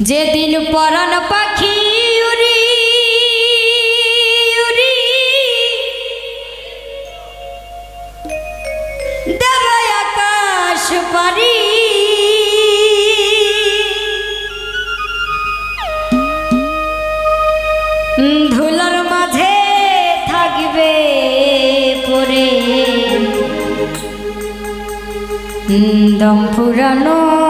যেদিন পরাণ পাখি উড়ি উড়ি। দেব আকাশ পারি। ধুলার মাঝে থাকবে পরে। দম পুরানো